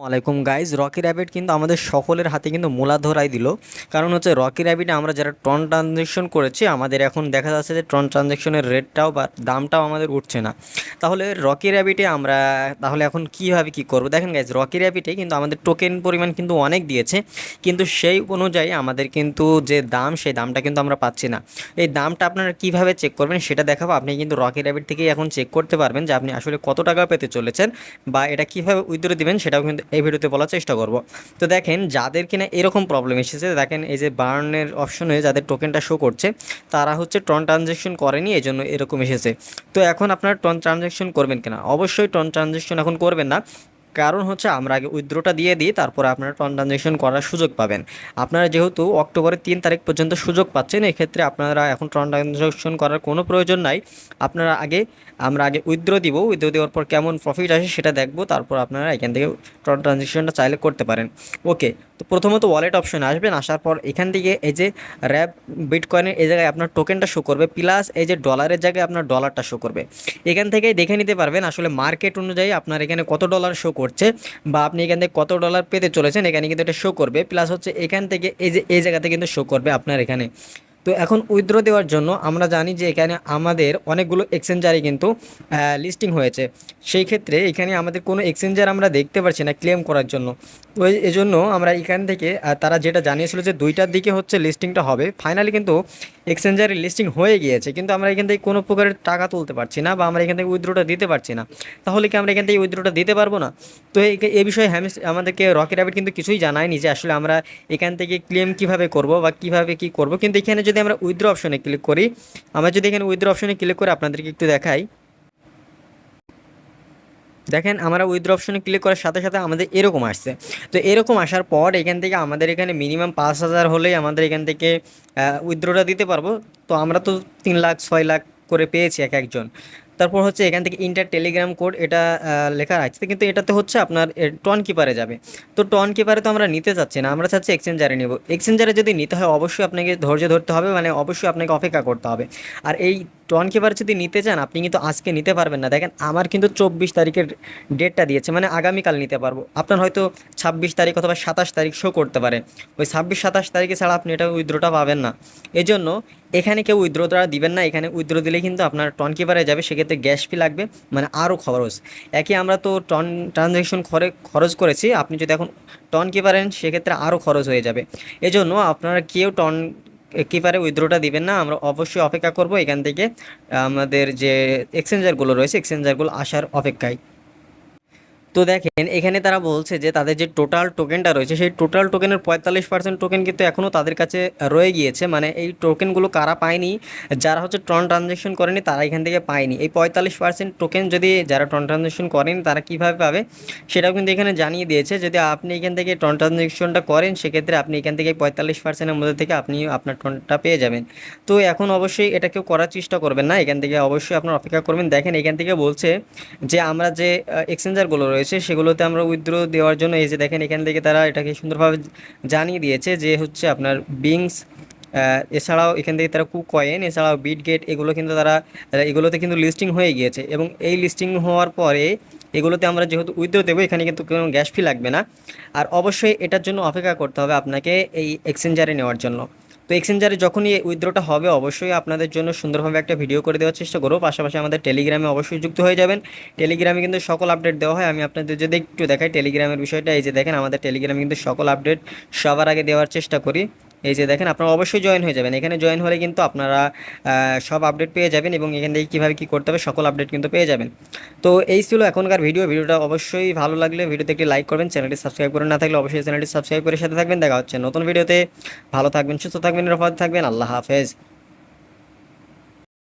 ওয়ালাইকুম guys Rocky rabbit কিন্তু আমাদের সকলের হাতে কিন্তু মূলা ধরাই দিল। কারণ হচ্ছে রকি র্যাবিটে আমরা যারা টন ট্রানজ্যাকশন করেছি, আমাদের এখন দেখা যাচ্ছে যে টন ট্রানজ্যাকশনের রেটটাও বা দামটাও আমাদের উঠছে না। তাহলে রকি র্যাবিটে আমরা তাহলে এখন কীভাবে কী করব? দেখেন গাইজ রকি র্যাবিটে কিন্তু আমাদের টোকেন পরিমাণ কিন্তু অনেক দিয়েছে। কিন্তু সেই অনুযায়ী আমাদের কিন্তু যে দাম, সেই দামটা কিন্তু আমরা পাচ্ছি না। এই দামটা আপনারা কীভাবে চেক করবেন সেটা দেখাবো। আপনি কিন্তু রকি র্যাবিট থেকেই এখন চেক করতে পারবেন যে আপনি আসলে কত টাকা পেতে চলেছেন বা এটা কীভাবে উইথড্র দিবেন সেটাও কিন্তু এই ভিডিওতে বলার চেষ্টা করব। তো দেখেন, যাদের কিনা এরকম প্রবলেম এসেছে, দেখেন এই যে বার্নের অপশনে যাদের টোকেনটা শো করছে, তারা হচ্ছে টন ট্রানজ্যাকশন করেনি এই জন্য এরকম এসেছে। তো এখন আপনারা টন ট্রানজ্যাকশন করবেন কিনা? অবশ্যই টন ট্রানজ্যাকশন এখন করবেন না। কারণ হচ্ছে আমরা আগে উইথড্রোটা দিয়ে দিই, তারপরে আপনারা ট্রানজাকশন করার সুযোগ পাবেন। আপনারা যেহেতু অক্টোবরের তিন তারিখ পর্যন্ত সুযোগ পাচ্ছেন, এক্ষেত্রে আপনারা এখন ট্রানজাকশন করার কোনো প্রয়োজন নাই। আপনারা আগে, আমরা আগে উইথড্রো দিব উইদ্রো দেওয়ার পর কেমন প্রফিট আসে সেটা দেখব, তারপর আপনারা এখান থেকে ট্রানজাকশনটা চাইলে করতে পারেন। ওকে তো প্রথমত ওয়ালেট অপশনে আসবেন, আসার পর এখান থেকে এই যে র্যাপ বিটকয়েনের এই জায়গায় আপনার টোকেনটা শো করবে প্লাস এই যে ডলারের জায়গায় আপনার ডলারটা শো করবে। এখান থেকে দেখে নিতে পারবেন আসলে মার্কেট অনুযায়ী আপনার এখানে কত ডলার শো করছে, বা আপনি এখান থেকে কত ডলার পেতে চলেছেন, এখানে কিন্তু এটা শো করবে প্লাস হচ্ছে এখান থেকে এই যে, এই জায়গাতে কিন্তু শো করবে আপনার এখানে। তো এখন উইথড্র দেওয়ার জন্য আমরা জানি যে এখানে আমাদের অনেকগুলো এক্সচেঞ্জারই কিন্তু লিস্টিং হয়েছে। সেই ক্ষেত্রে এখানে আমাদের কোনো এক্সচেঞ্জার আমরা দেখতে পারছি না ক্লেম করার জন্য। তো এই- এজন্য আমরা এখান থেকে তারা যেটা জানিয়েছিল যে দুইটার দিকে হচ্ছে লিস্টিংটা হবে। ফাইনালি কিন্তু এক্সচেঞ্জারের লিস্টিং হয়ে গিয়েছে, কিন্তু আমরা এখান থেকে কোনো প্রকারের টাকা তুলতে পারছি না বা আমরা এখান থেকে উইথড্রটা দিতে পারছি না। তাহলে কি আমরা এখান থেকে উইথড্রটা দিতে পারব না? তো এই বিষয়ে হ্যামিস আমাদেরকে রকি র্যাবিট কিন্তু কিছুই জানায়নি যে আসলে আমরা এখান থেকে ক্লেম কীভাবে করব বা কীভাবে কি করব। কিন্তু এখানে যদি আমরা উইথড্র অপশনে ক্লিক করি, আমরা যদি এখানে উইথড্র অপশনে ক্লিক করে আপনাদেরকে একটু দেখাই। দেখেন, আমরা উইথড্র অপশনে ক্লিক করার সাথে সাথে আমাদের এরকম আসছে। তো এরকম আসার পর এখান থেকে আমাদের এখানে মিনিমাম পাঁচ হাজার হলেই আমাদের এখান থেকে উইথড্রটা দিতে পারব। তো আমরা তো তিন লাখ, ছয় লাখ করে পেয়েছি এক একজন। তারপর হচ্ছে এখান থেকে ইন্টার টেলিগ্রাম কোড এটা লেখা আছে কিন্তু এটাতে হচ্ছে আপনার টন কিপারে যাবে। তো টন কিপারে তো আমরা নিতে চাচ্ছি না, আমরা চাচ্ছি এক্সচেঞ্জারে নেব। এক্সচেঞ্জারে যদি নিতে হয়, অবশ্যই আপনাকে ধৈর্য ধরতে হবে মানে অবশ্যই আপনাকে অপেক্ষা করতে হবে। আর এই টন কিপার যদি নিতে চান, আপনি কিন্তু আজকে নিতে পারবেন না। দেখেন, আমার কিন্তু চব্বিশ তারিখের ডেটটা দিয়েছে মানে আগামীকাল নিতে পারব। আপনার হয়তো ছাব্বিশ তারিখ অথবা সাতাশ তারিখ শো করতে পারে। ওই ছাব্বিশ, সাতাশ তারিখে ছাড়া আপনি এটা উইথড্রটা পাবেন না। এই জন্য এখানে কেউ উইথড্রটা দিবেন না, এখানে উইথড্র দিলে কিন্তু আপনার টন কিপারে যাবে, সেক্ষেত্রে গ্যাস ফি লাগবে মানে আরও খরচ। একই আমরা তো টন ট্রানজ্যাকশন খরে, খরচ করেছি, আপনি যদি এখন টন কিপারেন সেক্ষেত্রে আরও খরচ হয়ে যাবে। এজন্য আপনারা কেউ টন কিপারে উইথড্রটা দিবেন না, আমরা অবশ্যই অপেক্ষা করব এখান থেকে আমাদের যে এক্সচেঞ্জারগুলো রয়েছে এক্সচেঞ্জারগুলো আসার অপেক্ষায়। তো দেখেন, এখানে তারা বলছে যে তাদের যে টোটাল টোকেনটা রয়েছে, সেই টোটাল টোকেনের পঁয়তাল্লিশ পার্সেন্ট টোকেন কিন্তু এখনও তাদের কাছে রয়ে গিয়েছে। মানে এই টোকেনগুলো কারা পায়নি, যারা হচ্ছে ট্রন ট্রানজ্যাকশন করেনি, তারা এখান থেকে পায়নি। এই পঁয়তাল্লিশ পার্সেন্ট টোকেন যদি যারা ট্রন ট্রানজ্যাকশন করেনি, তারা কীভাবে পাবে? সেটাও কিন্তু এখানে জানিয়ে দিয়েছে যদি আপনি এখান থেকে ট্রন ট্রানজ্যাকশনটা করেন, সেক্ষেত্রে আপনি এখান থেকে পঁয়তাল্লিশ পার্সেন্টের মধ্যে থেকে আপনি আপনার টনটা পেয়ে যাবেন। তো এখন অবশ্যই এটা কেউ করার চেষ্টা করবেন না, এখান থেকে অবশ্যই আপনার অপেক্ষা করবেন। দেখেন, এখান থেকে বলছে যে আমরা যে এক্সচেঞ্জারগুলো রয়েছে সেগুলোতে আমরা উইথড্র দেওয়ার জন্য এই যে দেখেন এখান থেকে তারা এটাকে সুন্দরভাবে জানিয়ে দিয়েছে যে হচ্ছে আপনার বিংস এছাড়াও এখান থেকে তারা কুক কয়েন এছাড়াও বিটগেট এগুলো কিন্তু তারা এগুলোতে কিন্তু লিস্টিং হয়ে গিয়েছে এবং এই লিস্টিং হওয়ার পরে এগুলোতে আমরা যেহেতু উইথড্র দেবো, এখানে কিন্তু কোনো গ্যাস ফি লাগবে না। আর অবশ্যই এটার জন্য অপেক্ষা করতে হবে আপনাকে এই এক্সচেঞ্জারে নেওয়ার জন্য। তো এক্সচেঞ্জারে যখনই উইথড্রটা হবে, অবশ্যই আপনাদের জন্য সুন্দরভাবে একটা ভিডিও করে দেওয়ার চেষ্টা করব। পাশাপাশি আমাদের টেলিগ্রামে অবশ্যই যুক্ত হয়ে যাবেন। টেলিগ্রামে কিন্তু সকল আপডেট দেওয়া হয়। আমি আপনাদের যদি একটু দেখাই টেলিগ্রামের বিষয়টা, এই যে দেখেন, আমাদের টেলিগ্রামে কিন্তু সকল আপডেট সবার আগে দেওয়ার চেষ্টা করি। এই যে দেখেন, আপনারা অবশ্যই জয়েন হয়ে যাবেন। এখানে জয়েন হলে কিন্তু আপনারা সব আপডেট পেয়ে যাবেন এবং এখান থেকে কীভাবে কী করতে হবে সকল আপডেট কিন্তু পেয়ে যাবেন। তো এই ছিল এখনকার ভিডিও ভিডিওটা অবশ্যই ভালো লাগলে ভিডিওতে একটি লাইক করবেন চ্যানেলটি সাবস্ক্রাইব করে না থাকলে অবশ্যই চ্যানেলটি সাবস্ক্রাইব করে সাথে থাকবেন। দেখা হচ্ছে নতুন ভিডিওতে ভালো থাকবেন, সুস্থ থাকবেন রফাদ থাকবেন। আল্লাহ হাফেজ।